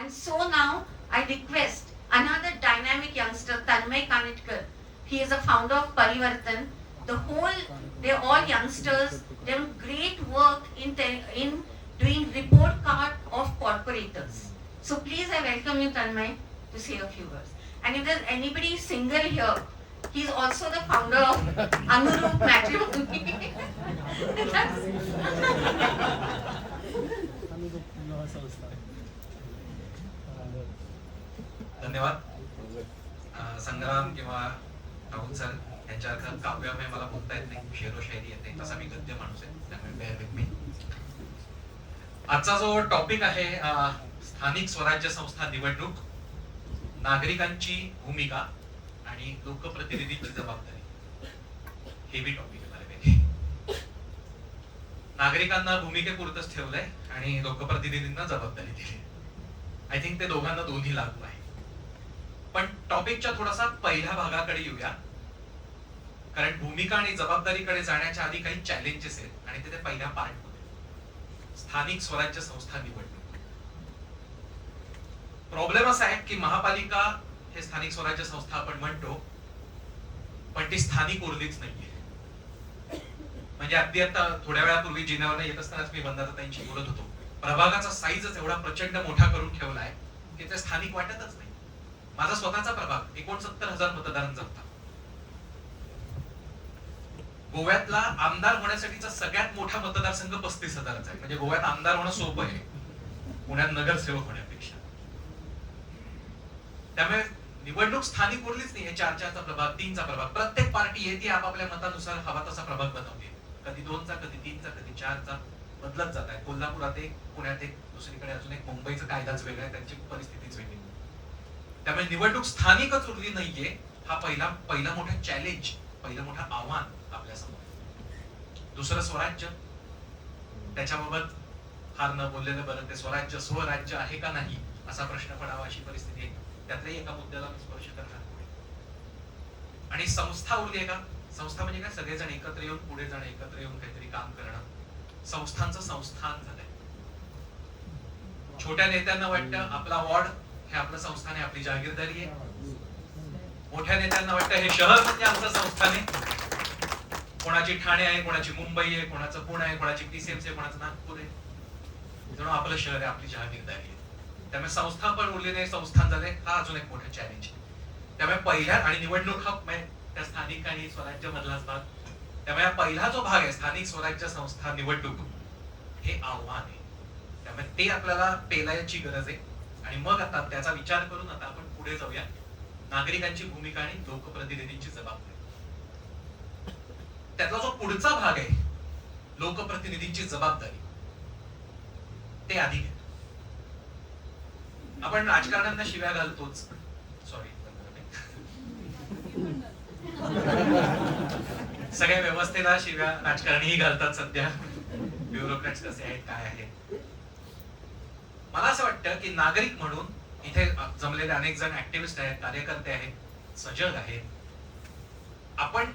And so now I request another dynamic youngster, Tanmay Kanitkar. He is a founder of Parivartan. The whole, they're all youngsters. They're great work in, in doing report card of corporators. So please, I welcome you, Tanmay, to say a few words. And if there's anybody single here, he's also the founder of Anurup Matrimony. धन्यवाद. संग्राम किंवा Rahul sir यांच्यासारखं काव्यमय मला बोलता येत नाही शेरोशायरी येते तसा मी गद्य माणूस आहे त्यामुळे आजचा जो टॉपिक आहे स्थानिक स्वराज्य संस्था निवडणूक नागरिकांची भूमिका आणि लोकप्रतिनिधीची जबाबदारी. हे बी टॉपिक नागरिकांना भूमिकेपुरतच ठेवलंय आणि लोकप्रतिनिधींना जबाबदारी दिली. आय थिंक ते दोघांना दोन्ही लागू आहे. पण टॉपिकच्या थोडासा पहिल्या भागाकडे येऊया. कारण भूमिका आणि जबाबदारीकडे जाण्याच्या आधी काही चॅलेंजेस आहेत आणि ते पहिल्या पार्टमध्ये. स्थानिक स्वराज्य संस्था निवडणूक. प्रॉब्लेम असा आहे की महापालिका हे स्थानिक स्वराज्य संस्था आपण म्हणतो पण ती स्थानिक उरलीच नाहीये. म्हणजे अगदी आता थोड्या वेळापूर्वी जिन्यावर येत असतानाच मी बंदाताईंशी बोलत होतो. प्रभागाचा साईजच एवढा प्रचंड मोठा करून ठेवलाय की ते स्थानिक वाटतच नाही. माझा स्वतःचा प्रभाग एकोणसत्तर हजार मतदारांचा होता. गोव्यातला आमदार होण्यासाठीचा सगळ्यात मोठा मतदारसंघ पस्तीस हजाराचा आहे. म्हणजे गोव्यात आमदार होणं सोपं आहे. पुण्यात नगरसेवक होण्यापेक्षा. त्यामुळे निवडणूक स्थानिक उरलीच नाही. हे चार चारचा प्रभाग तीनचा प्रभाग. प्रत्येक पार्टी येते आपापल्या मतानुसार हवा तसा प्रभाग बनवते. कधी दोनचा कधी तीनचा कधी चारचा बदलत जात आहे. कोल्हापुरात एक पुण्यात एक दुसरीकडे अजून एक मुंबईचा कायदाच वेगळा आहे. त्यांची परिस्थितीच वेगळी. त्यामुळे निवडणूक स्थानिकच उरली नाहीये हा पहिला पहिला मोठा चॅलेंज पहिलं मोठं आव्हान आपल्यासमोर. दुसरं स्वराज्य. त्याच्याबाबत फार न बोललेलं बरं ते स्वराज्य स्वराज्य आहे का नाही असा प्रश्न पडावा अशी परिस्थिती आहे. त्यातल्याही एका मुद्द्याला मी स्पर्श करणार आणि संस्था उरली आहे का? संस्था म्हणजे काय? सगळेजण एकत्र येऊन पुढे जाणं एकत्र येऊन काहीतरी काम करणं. संस्थांचं संस्थान झालंय. छोट्या नेत्यांना वाटतं आपला वॉर्ड हे आपलं संस्थान आहे आपली जागीरदारी आहे. मोठ्या नेत्यांना वाटतं हे शहर म्हणजे आमचं संस्थान आहे. कोणाची ठाणे आहे कोणाची मुंबई आहे कोणाचं पुणे आहे कोणाची पीसीएमसी आहे कोणाचं नागपूर आहे. जणू आपलं शहर आहे आपली जहागीरदारी आहे. त्यामुळे संस्था पण उरली नाही संस्थान झाले हा अजून एक मोठा चॅलेंज आहे. त्यामुळे पहिल्या आणि निवडणूक हा म्हणजे त्या स्थानिक आणि स्वराज्य मधलाच भाग. त्यामुळे पहिला जो भाग आहे स्थानिक स्वराज्य संस्था निवडणूक हे आव्हान आहे. त्यामुळे ते आपल्याला पेलायची गरज आहे. आणि मग आता त्याचा विचार करून आता आपण पुढे जाऊया. नागरिकांची भूमिका आणि लोकप्रतिनिधींची जबाबदारी. त्यातला जो पुढचा भाग आहे लोकप्रतिनिधींची जबाबदारी ते आधी घ्या आपण राजकारण्यांना शिव्या घालतोच. सॉरी सगळ्या व्यवस्थेला शिव्या राजकारणीही घालतात सध्या. ब्युरोक्रॅट्स कसे आहेत काय आहेत. मला असं वाटतं की नागरिक म्हणून इथे जमलेले अनेक जण ऍक्टिव्हिस्ट आहेत कार्यकर्ते आहेत सजग आहेत. आपण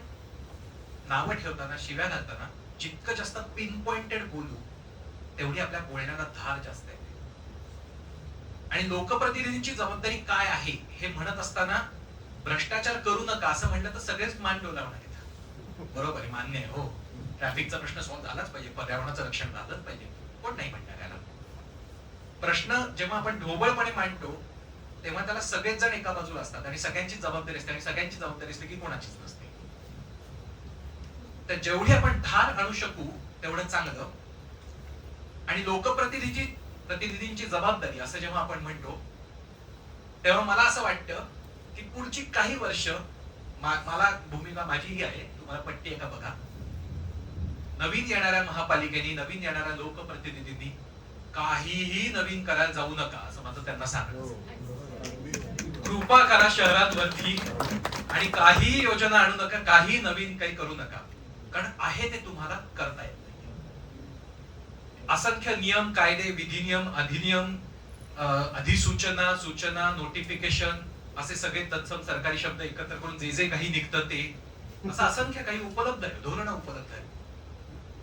नावं ठेवताना शिव्या घालताना जितकं जास्त पिन पॉइंटेड बोलू तेवढी आपल्या बोलण्याला धार जास्त येते आणि लोकप्रतिनिधींची जबाबदारी काय आहे हे म्हणत असताना भ्रष्टाचार करू नका असं म्हणलं तर सगळेच मान डोलावणार आहेत. बरोबर आहे मान्य आहे हो. ट्रॅफिकचा प्रश्न सॉल्व्ह झालाच पाहिजे पर्यावरणाचं रक्षण झालंच पाहिजे. कोण नाही म्हणणार याला? प्रश्न जेव्हा आपण ढोबळपणे मांडतो तेव्हा त्याला सगळेच जण एका बाजूला असतात आणि सगळ्यांची जबाबदारी असते आणि सगळ्यांची जबाबदारी असते की कोणाचीच नसते. तर जेवढी आपण धार आणू शकू तेवढं चांगलं. आणि लोकप्रतिनिधी प्रतिनिधींची जबाबदारी असं जेव्हा आपण म्हणतो तेव्हा मला असं वाटतं की पुढची काही वर्ष मा- मला भूमिका माझीही आहे तुम्हाला पट्टी आहे का बघा. नवीन येणाऱ्या महापालिकेने नवीन येणाऱ्या लोकप्रतिनिधींनी काहीही नवीन करायला जाऊ नका असं माझं त्यांना सांगायचं. कृपा करा शहरांवरती आणि काही योजना आणू नका काही नवीन काही करू नका. कारण आहे ते तुम्हाला करता येत नाही. असंख्य नियम कायदे विधिनियम अधिनियम अधिसूचना सूचना नोटिफिकेशन असे सगळे तत्सम सरकारी शब्द एकत्र करून जे जे काही निघतं ते असं असंख्य काही उपलब्ध आहे धोरणं उपलब्ध आहे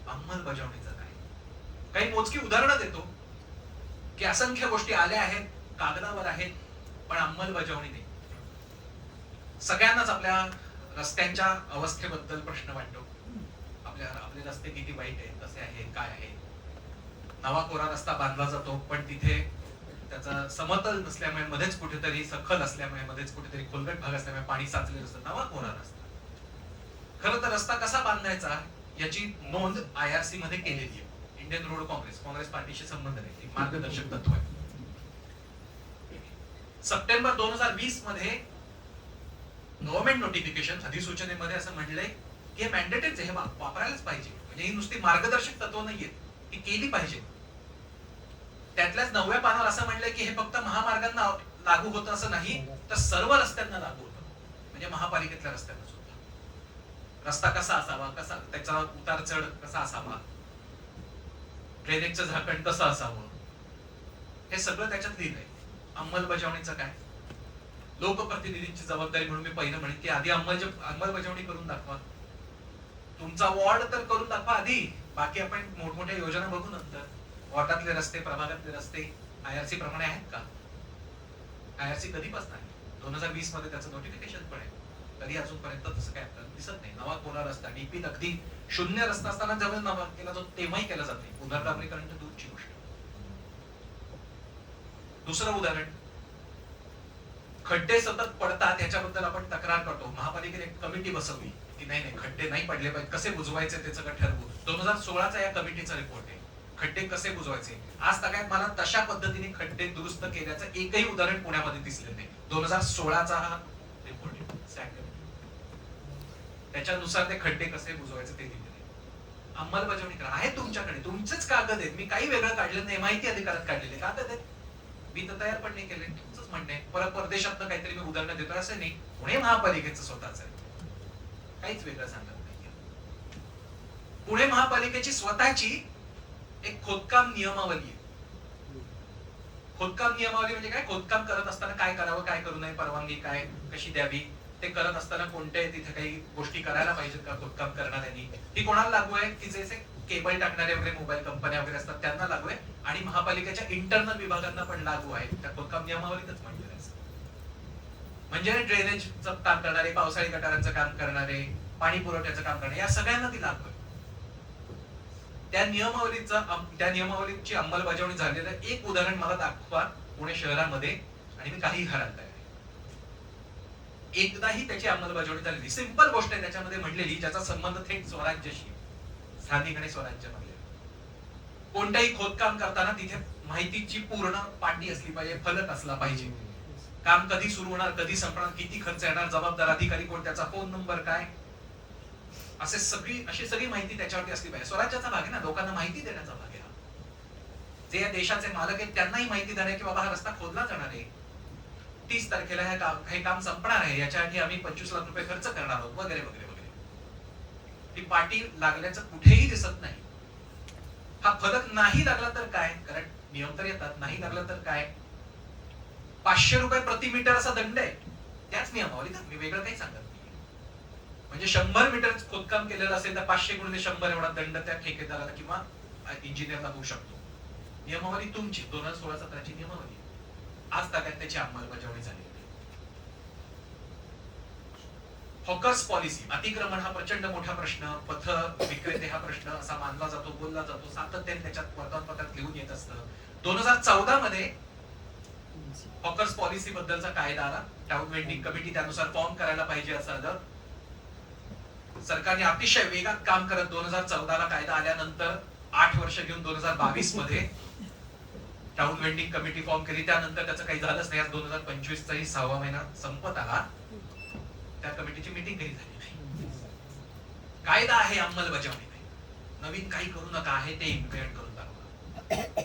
अंमलबजावणीचं काय? काही मोजकी उदाहरणं देतो. की असंख्य गोष्टी आल्या आहेत कागदावर आहेत पण अंमलबजावणी नाही. सगळ्यांनाच आपल्या रस्त्यांच्या अवस्थेबद्दल प्रश्न वाटतो. आपल्या आपले रस्ते किती वाईट आहेत कसे आहेत काय आहे नवा कोरा रस्ता बांधला जातो पण तिथे त्याचा समतल नसल्यामुळे मध्येच कुठेतरी सखल असल्यामुळे मध्येच कुठेतरी खोलगट भाग असल्यामुळे पाणी साचलेलं असतं. नवा कोरा रस्ता. खरं तर रस्ता कसा बांधायचा याची नोंद आय आर सी मध्ये केलेली आहे. इंडियन रोड काँग्रेस काँग्रेस पार्टीशी संबंध नाही. एक मार्गदर्शक तत्व आहे. सप्टेंबर दोन हजार वीसमध्ये गव्हर्नमेंट नोटिफिकेशन अधिसूचनेमध्ये असं म्हटलंय की हे मॅन्डेटेड हे वापरायलाच पाहिजे. म्हणजे ही नुसती मार्गदर्शक तत्व नाहीये. ही केली पाहिजे. त्यातल्याच नवव्या पानावर असं म्हटलंय की हे फक्त महामार्गांना लागू होतं असं नाही तर सर्व रस्त्यांना लागू होतं. म्हणजे महापालिकेतल्या रस्त्यांना सुद्धा. रस्ता कसा असावा कसा त्याचा उतार चढ कसा असावा? ड्रेनेजचं झाकण कसं असावं. हे सगळं त्याच्यात लिहिलंय. अंमलबजावणीचं काय? लोकप्रतिनिधींची जबाबदारी म्हणून मी पहिलं म्हणेन की आधी अंमलज अंमलबजावणी करून दाखवा. तुमचा वॉर्ड तर करून दाखवा आधी. बाकी आपण मोठमोठ्या योजना बघू नंतर. वॉर्डातले रस्ते प्रभागातले रस्ते आयआरसी प्रमाणे आहेत का? आयआरसी कधीपासून आहे? दोन हजार वीसमध्ये त्याचं नोटिफिकेशन पण आहे. तरी अजूनपर्यंत तसं काय आपल्याला दिसत नाही. नवा कोरा रस्ता डीपी अगदी शून्य रस्ता असताना जवळ नवा केला जातो तेव्हाही केला जात नाही. पुनर्डाबरीकरण तर दूरची गोष्ट. दुसरं उदाहरण. खड्डे सतत पडतात याच्याबद्दल आपण तक्रार करतो. महापालिकेने एक कमिटी बसवली. की नाही नाही खड्डे नाही पडले पाहिजे कसे बुजवायचे ते सगळं ठरवू. दोन हजार सोळाचा या कमिटीचा रिपोर्ट आहे. खड्डे कसे बुजवायचे? आज तगायत मला तशा पद्धतीने खड्डे दुरुस्त केल्याचं एकही उदाहरण पुण्यामध्ये दिसले नाही. दोन हजार सोळाचा हा रिपोर्ट आहे SAC कमिटी. त्याच्यानुसार ते खड्डे कसे बुजवायचे ते लिहिलेले अंमलबजावणी करा. आहे तुमच्याकडे. तुमचेच कागद आहेत. मी काही वेगळं काढलं नाही. माहिती अधिकारात काढलेले कागद आहेत. मी तर तयार पण नाही केले. तुमचंच म्हणणं आहे. परत परदेशात काहीतरी मी उदाहरण देतो असं नाही. पुणे महापालिकेचं स्वतःच आहे. काहीच वेगळं सांगत नाही. पुणे महापालिकेची स्वतःची एक खोदकाम नियमावली आहे. खोदकाम नियमावली म्हणजे काय? खोदकाम करत असताना काय करावं काय करू नये? परवानगी काय? कशी द्यावी? ते करत असताना कोणते तिथे काही गोष्टी करायला पाहिजेत का खोदकाम करणाऱ्यांनी ती कोणाला लागू आहे की जे केबल टाकणारे वगैरे मोबाईल कंपन्या वगैरे असतात त्यांना लागू आहे? आणि महापालिकेच्या इंटरनल विभागांना पण लागू आहे. त्या खोदकाम नियमावलीतच म्हटलेलं आहे म्हणजे ड्रेनेजचं काम करणारे पावसाळी गटारांचं काम करणारे पाणी पुरवठ्याचं काम करणारे या सगळ्यांना ती लागू आहे. त्या नियमावलीचा त्या नियमावलीची अंमलबजावणी झालेलं एक उदाहरण मला दाखवा पुणे शहरामध्ये आणि मी काही घरात आहे. एकदाही त्याची अंमलबजावणी झालेली सिंपल गोष्ट आहे त्याच्यामध्ये म्हटलेली ज्याचा संबंध थेट स्वराज्याशी स्थानिक आणि स्वराज्यामध्ये. कोणत्याही खोदकाम करताना तिथे माहितीची पूर्ण पाठी असली पाहिजे फलक असला पाहिजे. काम कधी सुरू होणार कधी संपणार किती खर्च येणार जबाबदार अधिकारी कोण त्याचा फोन नंबर काय? असे सगळी अशी सगळी माहिती त्याच्यावरती असली पाहिजे. स्वराज्याचा भाग आहे ना लोकांना माहिती देण्याचा भाग आहे जे या देशाचे मालक आहेत त्यांनाही माहिती देणार की बाबा हा रस्ता खोदला जाणार आहे. तीस तारखेला हे काम हे काम संपणार आहे. याच्या आधी आम्ही पंचवीस लाख रुपये खर्च करणार आहोत. वगैरे वगैरे वगैरे. ती पाटी लागल्याचं कुठेही दिसत नाही. हा फलक नाही लागला तर काय? कारण नियम तर येतात. नाही लागला तर काय? पाचशे रुपये प्रति मीटर असा दंड आहे. त्याच नियमावली मी वेगळं काही सांगत नाही. म्हणजे शंभर मीटर खोदकाम केलेलं असेल तर पाचशे गुणिले शंभर एवढा दंड त्या ठेकेदाराला किंवा इंजिनियरला होऊ शकतो. नियमावली तुमची. दोन हजार सोळा सतराची नियमावली. आज तागात त्याची अंमलबजावणी झाली हॉकर्स पॉलिसी अतिक्रमण हा प्रचंड मोठा प्रश्न पथ विक्रेते हा प्रश्न असा मानला जातो बोलला जातो सातत्याने त्याच्यात वर्तमानपत्रात लिहून येत असतं. दोन हजार चौदा मध्ये हॉकर्स पॉलिसी बद्दलचा कायदा आला. टाउन वेंडिंग कमिटी त्यानुसार फॉर्म करायला पाहिजे असं आलं. सरकारने अतिशय वेगात काम करत दोन हजार चौदाला कायदा आल्यानंतर आठ वर्ष घेऊन दोन हजार बावीसमध्ये टाउन वेंडिंग कमिटी फॉर्म केली. त्यानंतर त्याचं काही झालंच नाही. आज दोन हजार पंचवीस चाही सहावा महिना संपत आला. त्या कमिटीची मिटिंग काही झाली नाही. कायदा आहे अंमलबजावणी नाही. नवीन काही करू नका. आहे ते इम्प्लिमेंट करून दाखवा.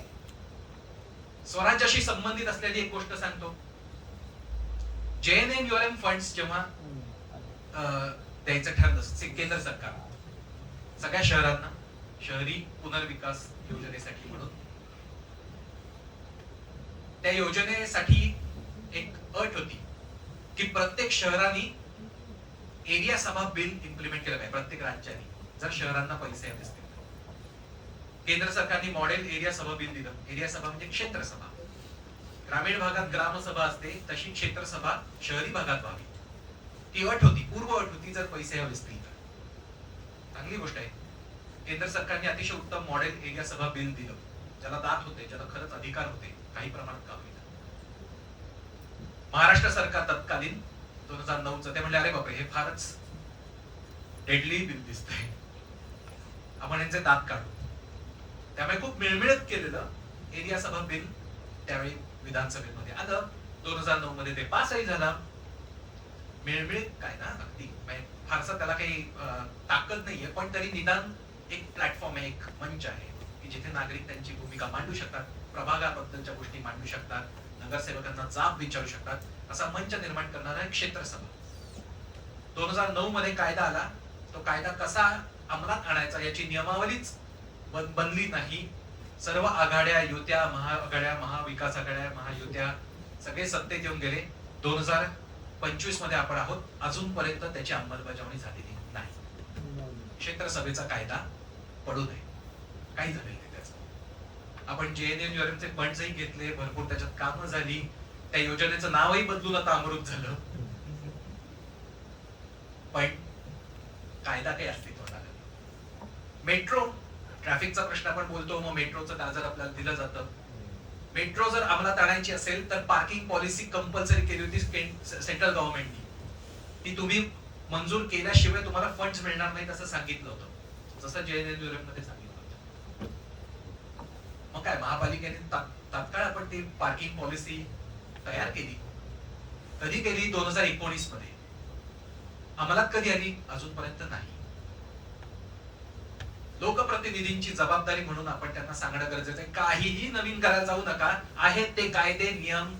स्वराज्याशी संबंधित असलेली एक गोष्ट सांगतो. जे एन एन युआरएम फंड्स जेव्हा द्यायचं ठरलं केंद्र सरकार सगळ्या शहरांना शहरी पुनर्विकास योजनेसाठी म्हणून त्या योजनेसाठी एक अट होती की प्रत्येक शहराने एरिया सभा बिल इम्प्लिमेंट केलं पाहिजे प्रत्येक राज्याने जर शहरांना पैसे येत असतील केंद्र सरकारने मॉडेल एरिया सभा बिल दिलं. एरिया सभा म्हणजे क्षेत्र सभा. ग्रामीण भागात ग्रामसभा असते तशी क्षेत्र सभा शहरी भागात व्हावी. ती अट होती पूर्व अट होती जर पैसे हवे असतील तर. चांगली गोष्ट आहे. केंद्र सरकारने अतिशय उत्तम मॉडेल एरिया सभा बिल दिलं. ज्याला दात होते ज्याला खरंच अधिकार होते. काही प्रमाणात का महाराष्ट्र सरकार तत्कालीन दोन हजार नऊचं ते म्हणले अरे बापरे हे फारच डेडली बिल दिसतंय. आपण यांचे दात काढू. त्यामुळे खूप मिळमिळत केलेलं एरिया सभा बिल त्यावेळी विधानसभेमध्ये. आलं दोन हजार नऊ मध्ये ते पासही झाला. मिळमिळत काय ना अगदी. म्हणजे फारसा त्याला काही ताकद नाहीये पण तरी निदान एक प्लॅटफॉर्म आहे एक मंच आहे की जिथे नागरिक त्यांची भूमिका मांडू शकतात. प्रभागाबद्दलच्या गोष्टी मांडू शकतात नगरसेवकांना जाब विचारू शकतात असा मंच निर्माण करणारा एक क्षेत्रसभा. दोन हजार नऊ मध्ये कायदा आला. तो कायदा कसा अंमलात आणायचा याची नियमावलीच बन- बनली नाही. सर्व आघाड्या युत्या महाआघाड्या महाविकास आघाड्या महायुत्या सगळे सत्तेत येऊन गेले. दोन हजार पंचवीसमध्ये आपण आहोत. अजूनपर्यंत त्याची अंमलबजावणी झालेली नाही. क्षेत्रसभेचा कायदा पडू नये. त्याचं जे एन चे फंड्सही घेतले भरपूर त्याच्यात कामं झाली. त्या योजनेचं नावही बदलून आता अमृत झालं. पण कायदा काही अस्तित्वात आला मेट्रो ट्रॅफिकचा प्रश्न आपण बोलतो मग मेट्रोचं गाजर आपल्याला दिलं जातं? मेट्रो जर अंमलात आणायची असेल तर पार्किंग पॉलिसी कंपल्सरी केली होती सेंट्रल गव्हर्नमेंटनी ती तुम्ही मंजूर केल्याशिवाय तुम्हाला फंड्स मिळणार नाहीत असं सांगितलं होतं. जसं जे एन एनमध्ये सांगितलं काय महापालिकेने तत्काळ तात्काळ आपण ती पार्किंग पॉलिसी तयार केली. कधी केली? दोन हजार एकोणीसमध्ये अंमलात कधी आली? अजूनपर्यंत नाही. लोकप्रतिनिधींची जबाबदारी म्हणून आपण त्यांना सांगणं गरजेचं आहे. काहीही नवीन करायला जाऊ नका. आहेत ते कायदे नियम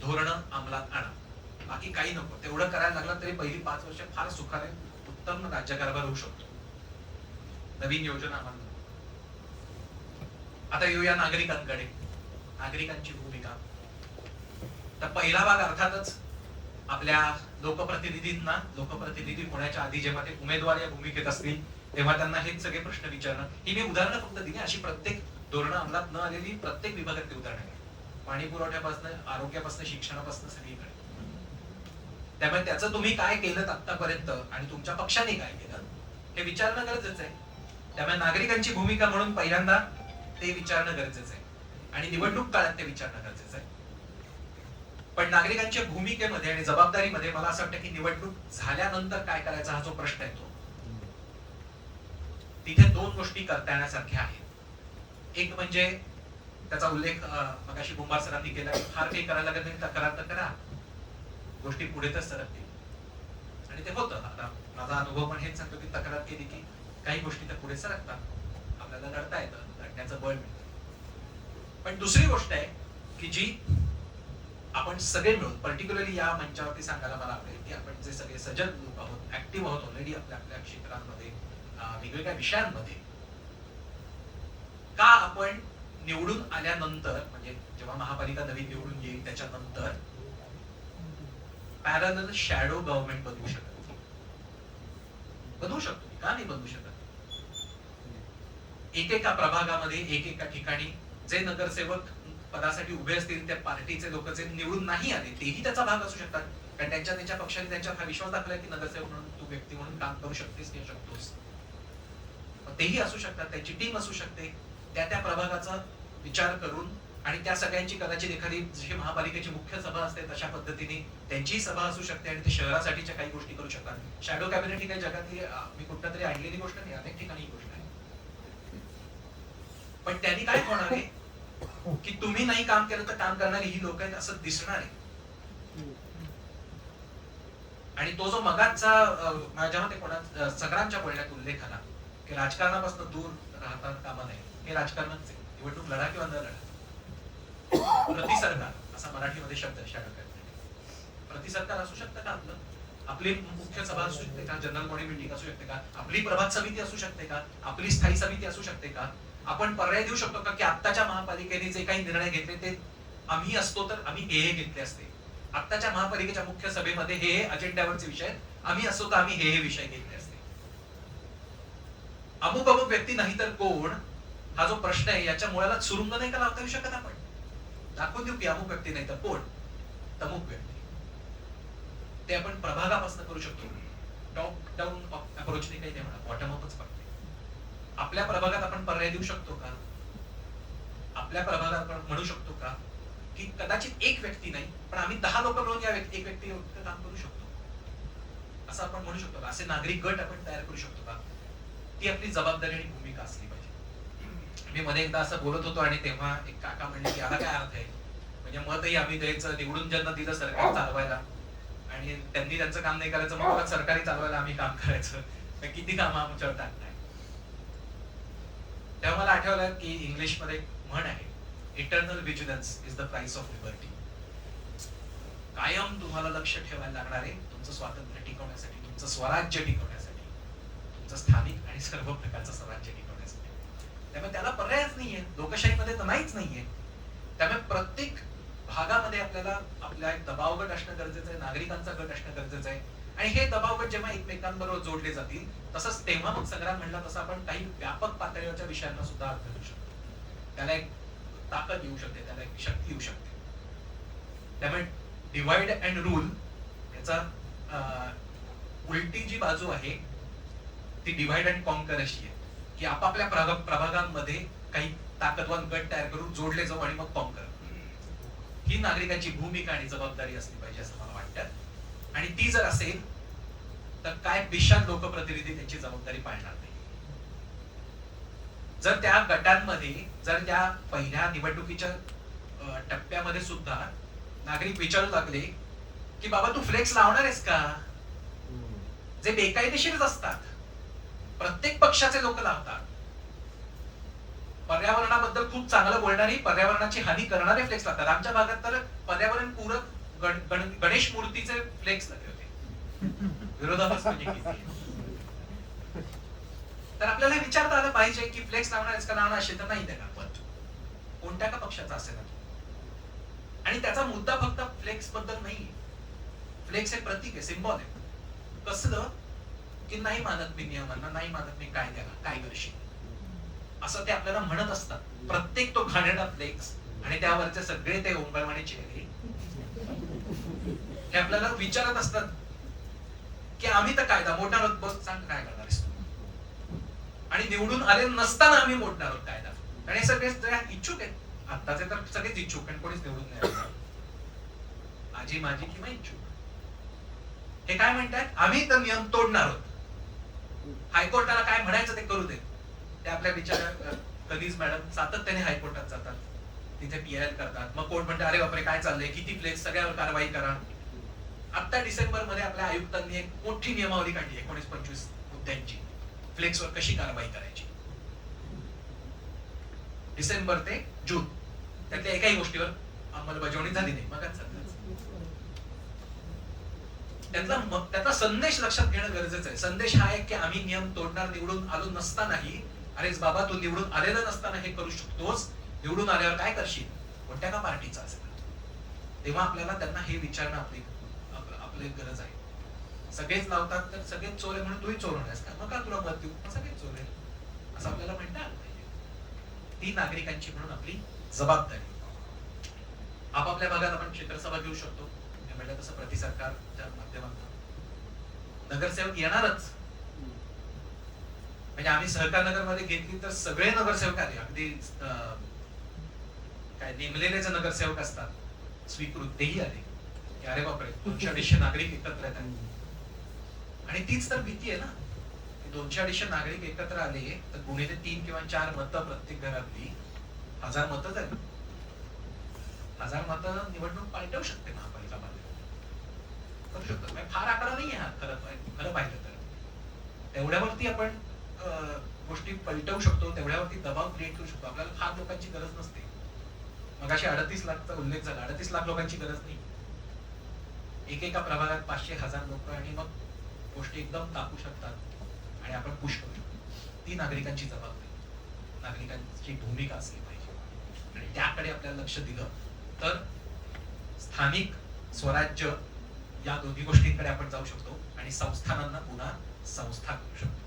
धोरण अंमलात आणा. बाकी काही नको. तेवढं करायला लागलं तरी पहिली पाच वर्ष फार सुखाने उत्तम राज्यकारभार होऊ शकतो. नवीन योजना आम्हाला आता येऊया नागरिकांकडे. नागरिकांची भूमिका. तर पहिला भाग अर्थातच आपल्या लोकप्रतिनिधींना लोकप्रतिनिधी होण्याच्या आधी जेव्हा ते उमेदवार या भूमिकेत असतील तेव्हा त्यांना हेच सगळे प्रश्न विचारणं. ही मी उदाहरणं फक्त दिली अशी प्रत्येक धोरणं अंमलात न आलेली प्रत्येक विभागातली उदाहरणं आहेत. पाणी पुरवठ्यापासून आरोग्यापासून शिक्षणापासून सगळीकडे. त्यामुळे त्याचं तुम्ही काय केलं आतापर्यंत आणि तुमच्या पक्षाने काय केलं हे विचारणं गरजेचं आहे. त्यामुळे नागरिकांची भूमिका म्हणून पहिल्यांदा ते विचारणं गरजेचं आहे. आणि निवडणूक काळात ते विचारणं गरजेचं आहे. पण नागरिकांच्या भूमिकेमध्ये आणि जबाबदारीमध्ये मला असं वाटतं की निवडणूक झाल्यानंतर काय करायचा हा जो प्रश्न येतो तिथे दोन गोष्टी करता येण्यासारख्या आहेत. एक म्हणजे त्याचा उल्लेख मगाशी कुंभार सरांनी केला फार काही करायला लागत नाही तक्रार तर करा. गोष्टी पुढे तर सरकतील. आणि ते होतं. आता माझा अनुभव पण हेच सांगतो की तक्रार केली की काही गोष्टी तर पुढे सरकतात. आपल्याला लढता येतं लढण्याचं बळ मिळतं. पण दुसरी गोष्ट आहे की जी आपण सगळे मिळून पर्टिक्युलरली या मंचावरती सांगायला मला आवडेल की आपण जे सगळे सजग लोक आहोत ऍक्टिव्ह आहोत ऑलरेडी आपल्या आपल्या क्षेत्रांमध्ये वेगवेगळ्या विषयांमध्ये का आपण निवडून आल्यानंतर म्हणजे जेव्हा महापालिका नवीन निवडून येईल त्याच्यानंतर पॅरल शॅडो गव्हर्नमेंट बनवू शकत बनवू शकतो का नाही बनवू शकत? एकेका प्रभागामध्ये एकेका ठिकाणी जे नगरसेवक पदासाठी उभे असतील त्या पार्टीचे लोक जे निवडून नाही आले तेही त्याचा भाग असू शकतात. कारण त्यांच्या त्यांच्या पक्षाने त्यांच्यावर हा विश्वास दाखला की नगरसेवक म्हणून तू व्यक्ती म्हणून काम करू शकतेस किंवा शकतोस. तेही असू शकतात त्यांची टीम असू शकते. त्या त्या प्रभागाचा विचार करून आणि त्या सगळ्यांची कदाचित एखादी जशी महापालिकेची मुख्य सभा असते तशा पद्धतीने त्यांचीही सभा असू शकते आणि ते शहरासाठीच्या काही गोष्टी करू शकतात. शॅडो कॅबिनेट ही काही जगातली मी कुठल्या तरी आणलेली गोष्ट नाही अनेक ठिकाणी ही गोष्ट पण त्यांनी काय होणार आहे? की तुम्ही नाही काम केलं तर काम करणारी ही लोक आहेत असं दिसणार आहे. आणि तो जो मगाचा माझ्या मते कोणा सगळ्यांच्या बोलण्यात उल्लेख आला की राजकारणापासून दूर राहता कामा नये. हे राजकारणच आहे. निवडणूक लढा किंवा न लढा. प्रतिसरकार असा मराठीमध्ये शब्द आहे shadow असू शकतं का आपलं? आपली मुख्य सभा असू शकते का? जनरल बॉडी मिटिंग असू शकते का? आपली प्रभात समिती असू शकते का? आपली स्थायी समिती असू शकते का? आपण पर्याय देऊ शकतो का की आत्ताच्या महापालिकेने जे काही निर्णय घेतले ते आम्ही असतो तर आम्ही हे हे घेतले असते. आत्ताच्या महापालिकेच्या मुख्य सभेमध्ये हे हे अजेंड्यावरचे विषय आम्ही असतो तर आम्ही हे हे विषय घेतले असते. अमुक अमुक व्यक्ती नाही तर कोण? हा जो प्रश्न आहे याच्या मुळाला सुरुंग नाही का लावता येऊ शकत आपण? दाखवून देऊ की अमुक व्यक्ती नाही तर कोण? तमुक व्यक्ती. ते आपण प्रभागापासून करू शकतो. टॉप डाऊन अप्रोचने काही नाही म्हणा बॉटम अपच पाहिजे आपल्या प्रभागात आपण पर्याय देऊ शकतो का? आपल्या प्रभागात आपण म्हणू शकतो का? की कदाचित एक व्यक्ती नाही पण आम्ही दहा लोक मिळून या व्यक्ती एक व्यक्ती काम करू शकतो. असं आपण म्हणू शकतो का? असे नागरिक गट आपण तयार करू शकतो का? ती आपली जबाबदारी आणि भूमिका असली पाहिजे. मी मध्ये एकदा असं बोलत होतो आणि तेव्हा एक काका म्हणले की याला काय अर्थ आहे? म्हणजे मतही आम्ही द्यायचं निवडून ज्यांना दिलं सरकार चालवायला. आणि त्यांनी त्यांचं काम नाही करायचं मग सरकारी चालवायला आम्ही काम करायचं. तर किती कामं आमच्यावर टाकताय? तेव्हा मला आठवलं की इंग्लिशमध्ये म्हण आहे eternal vigilance is the price of liberty कायम तुम्हाला लक्ष ठेवायला लागणार आहे तुमचं स्वातंत्र्य टिकवण्यासाठी तुमचं स्वराज्य टिकवण्यासाठी तुमचं स्थानिक आणि सर्व प्रकारचं स्वराज्य टिकवण्यासाठी. त्यामुळे त्याला पर्यायच नाहीये लोकशाहीमध्ये तर नाहीच नाहीये. त्यामुळे प्रत्येक भागामध्ये आपल्याला आपला एक दबाव गट असणं गरजेचं आहे नागरिकांचा गट असणं गरजेचं आहे. आणि हे दबाव जेव्हा एकमेकांबरोबर जोडले जातील तसंच तेव्हा मग संग्राम म्हणला तसं आपण काही व्यापक पातळीवरच्या विषयांना सुद्धा अर्थ देऊ शकतो. त्याला एक ताकद येऊ शकते त्याला एक शक्ती येऊ शकते. त्यामुळे डिवाइड अँड रूल याचा अं, उलटी जी बाजू आहे ती डिवाइड अँड कॉन्कर अशी आहे. की आपापल्या प्रभाग प्रभागांमध्ये काही ताकदवान गट तयार करून जोडले जाऊ आणि मग कॉन्कर ही नागरिकांची भूमिका आणि जबाबदारी असली पाहिजे असं मला आणि ती जर असेल तर काय विशाल लोकप्रतिनिधी त्यांची जबाबदारी पाळणार नाही. जर त्या गटांमध्ये जर त्या पहिल्या निवडणुकीच्या टप्प्यामध्ये सुद्धा नागरिक विचारू लागले की बाबा तू फ्लेक्स लावणार आहेस का? जे बेकायदेशीरच असतात. प्रत्येक पक्षाचे लोक लावतात. पर्यावरणाबद्दल खूप चांगलं बोलणारी पर्यावरणाची हानी करणारे फ्लेक्स लागतात आमच्या भागात तर पर्यावरण पूरक गणेश मूर्तीचे फ्लेक्स झाले होते. विरोधाभास म्हणजे किती? तर आपल्याला विचारता आलं पाहिजे की फ्लेक्स लावणार का लावणार असेल तर नाही देणार पण कोणत्या का पक्षाचा असेल आणि त्याचा मुद्दा फक्त फ्लेक्सबद्दल नाही फ्लेक्स हे प्रतीक आहे सिम्बॉल आहे. कसलं? की नाही मानत मी नियमांना नाही मानत मी काय द्याला काय करशील? असं ते आपल्याला म्हणत असतात. प्रत्येक तो घाणेरडा फ्लेक्स आणि त्यावरचे सगळे ते ओंबळवाणी चेहरे हे आपल्याला विचारत असतात की आम्ही तर कायदा मोठा आहोत बस सांग काय करणार आहेस आणि निवडून आले नसताना आम्ही मोडणार आहोत कायदा. आणि हे सगळे इच्छुक आहेत. आत्ताचे तर सगळेच इच्छुक आणि कोणीच निवडून नाही आजी माझी किंवा इच्छुक. हे काय म्हणतात? आम्ही तर नियम तोडणार आहोत. हायकोर्टाला काय म्हणायचं ते करू दे. ते आपल्या विचार कधीच मॅडम सातत्याने हायकोर्टात जातात. तिथे पी करतात. मग कोर्ट म्हणते अरे बापरे काय चाललंय? किती प्लेस सगळ्यावर कारवाई करा. आता डिसेंबरमध्ये आपल्या आयुक्तांनी एक मोठी नियमावली काढली एकोणीस पंचवीस मुद्द्यांची. फ्लेक्सवर कशी कारवाई करायची? डिसेंबर ते जून. त्यातल्या एकाही गोष्टीवर अंमलबजावणी झाली नाही. मग त्यातला त्याचा संदेश लक्षात घेणं गरजेचं आहे. संदेश हा आहे की आम्ही नियम तोडणार निवडून आलो नसतानाही अरेच बाबा तू निवडून आलेला नसताना हे करू शकतोस निवडून आल्यावर काय करशील? कोणत्या का पार्टीचा असेल तेव्हा आपल्याला त्यांना हे विचारणं आपली आपल्याला गरज आहे. सगळेच लावतात तर सगळेच चोरे म्हणून तूही चोर होण्यास का? मग का तुला मत देऊ? सगळेच चोर. आहे असं आपल्याला म्हणता आलं पाहिजे. ती नागरिकांची म्हणून आपली जबाबदारी. आपापल्या भागात आपण क्षेत्रसभा घेऊ शकतो. म्हटलं तसं प्रति सरकारच्या माध्यमातून. नगरसेवक येणारच. म्हणजे आम्ही सहकार नगरमध्ये घेतली तर सगळे नगरसेवक आले. अगदी अं, काय नेमलेले जे नगरसेवक असतात स्वीकृत तेही आले. की अरे बापरे दोनशे अडीचशे नागरिक एकत्र येत आहेत आणि तीच तर भीती आहे ना. की दोनशे अडीचशे नागरिक एकत्र आले तर गुन्हे तीन किंवा चार मतं प्रत्येक घरातली. हजार मतं झाली. हजार मतं निवडणूक पालटवू शकते महापालिका मध्ये करू शकतो. म्हणजे फार आकडा नाही आहे हा खरं खरं पाहिलं तर. तेवढ्यावरती आपण अं, गोष्टी पलटवू शकतो तेवढ्यावरती दबाव क्रिएट करू शकतो. आपल्याला फार लोकांची गरज नसते. मग अशी अडतीस लाखचा उल्लेख झाला. अडतीस लाख लोकांची गरज नाही. एकेका प्रभागात पाचशे हजार लोक आणि मग गोष्टी एकदम तापू शकतात आणि आपण पुश करू शकतो. ती नागरिकांची जबाबदारी. नागरिकांची भूमिका असली पाहिजे. आणि त्याकडे आपल्याला लक्ष दिलं तर स्थानिक स्वराज्य या दोन्ही गोष्टींकडे आपण जाऊ शकतो आणि संस्थानांना पुन्हा संस्था करू शकतो.